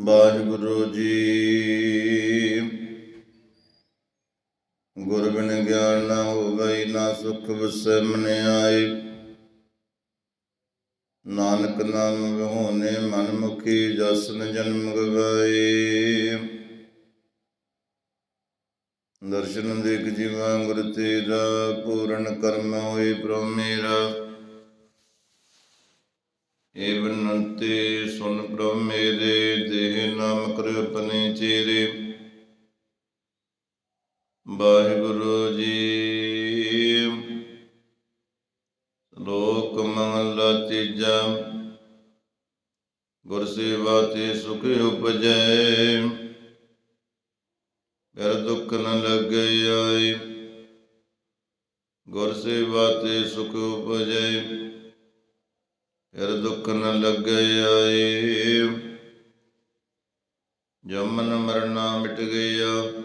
ਵਾਹਿਗੁਰੂ ਜੀ। ਗੁਰ ਬਿਨ ਗਿਆਨ ਨਾ ਹੋਵੇ, ਨਾ ਸੁਖ ਵਸੈ ਮਨ ਆਏ। ਨਾਨਕ ਨਾਮ ਵਿਹੋਨੇ ਮਨ ਮੁਖੀ ਜਸਨ ਜਨਮ ਗਵਾਏ। ਦਰਸ਼ਨ ਦੇਖ ਜੀਵਾਂ ਗੁਰ ਤੇਰਾ, ਪੂਰਨ ਕਰਮ ਹੋਏ ਪ੍ਰਭ ਮੇਰਾ। ਏ ਬਨੰਤੇ ਸੁਨ ਪ੍ਰਭ ਮੇਰੇ, ਦੇਹ ਨਾਮ ਕਰ ਆਪਣੇ ਚੇਰੇ। ਵਾਹਿਗੁਰੂ ਜੀ, ਲੋਕ ਮਹਲਾ ਤੀਜਾ। ਗੁਰ ਸੇਵਾ ਤੇ ਸੁਖ ਉਪਜੈ। ਫਿਰ ਦੁੱਖ ਨ ਲੱਗੇ ਆਏ। ਗੁਰ ਸੇਵਾ ਤੇ ਸੁਖ ਉਪਜੈ। ਫਿਰ ਦੁੱਖ ਨ ਲੱਗੇ ਆਏ। ਜਮਨ ਮਰਨਾ ਮਿਟ ਗਿਆ।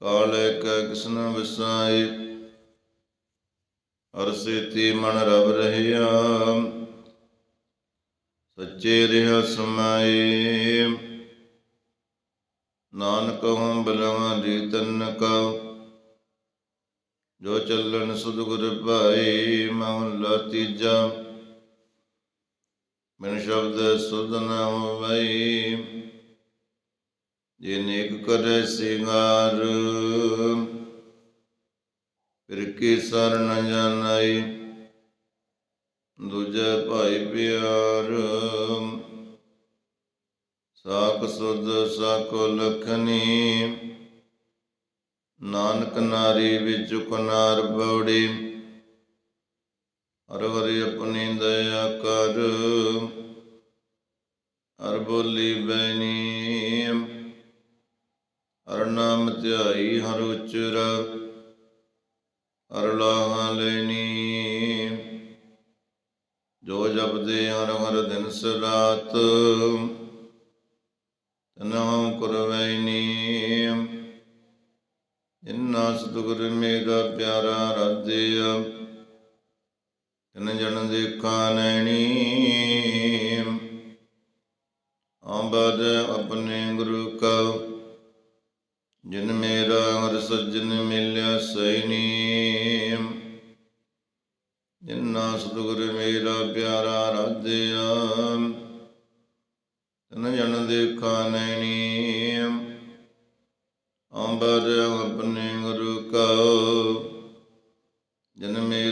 ਕਾਲੇ ਕੈ ਕਿਸਨ ਵਸਾਈ ਅਰਸੇ ਤੇ ਮਨ ਰਵ ਰਹਿਆ। ਸੱਚੇ ਰਿਹਾ ਸਮਾਏ। ਨਾਨਕ ਹਉ ਬਲਵਾਂ ਦੀ ਤਨ ਕਾ। ਜੋ ਚੱਲਣ ਸਤਿਗੁਰ ਭਾਈ ਮਹਲਾ ਤੀਜਾ। ਮਨ ਸ਼ਬਦ ਸੁਧ ਨ ਹੋਵਈ ਜੇ ਨੇਕ ਕਰੇ ਸਿੰਗਾਰ, ਫਿਰ ਕੀ ਸਰ ਜਾਣਾਈ ਦੂਜੇ ਭਾਈ ਪਿਆਰ ਸਾਕ ਸੁਧ ਸਾਕੋ ਲਖਨੀ, ਨਾਨਕ ਨਾਰੀ ਵਿੱਚ ਕੁਨਾਰ ਬੌੜੀ ਹਰ ਹਰਿ ਆਪਣੀ ਦਇਆ ਕਰ। ਹਰ ਬੋਲੀ ਬੈਣੀ ਹਰ ਨਾਮ ਧਿਆਈ ਹਰ ਉਚਰਾ। ਹਰ ਲਾਹਾ ਲੈਣੀ ਜੋ ਜਪਦੇ ਹਰ ਹਰ ਦਿਨ ਸਰਾਤ। ਤਨਹੁ ਕਰਵੈਨੀ ਇਨਾ ਸਤਿਗੁਰ ਮੇਰਾ ਪਿਆਰਾ ਰਾਧਿਆ। ਤਿੰਨ ਜਨ ਦੇਖਾ ਨੈਣੀ। ਆਬਦ ਆਪਣੇ ਗੁਰੂ ਕਾ ਜਿਨ ਮੇਰਾ ਹਰ ਸੱਜਣ ਮਿਲਿਆ ਸੈਣੀ ਜਿਨਾ ਸਤਿਗੁਰ ਮੇਰਾ ਪਿਆਰਾ ਰਾਧਿਆ, ਤਨ ਜਨ ਦੇਖਾ ਨੈਣੀ। ਅੰਬਰ ਆਪਣੇ ਗੁਰੂ ਕਾ ਜਨ ਮੇਰਾ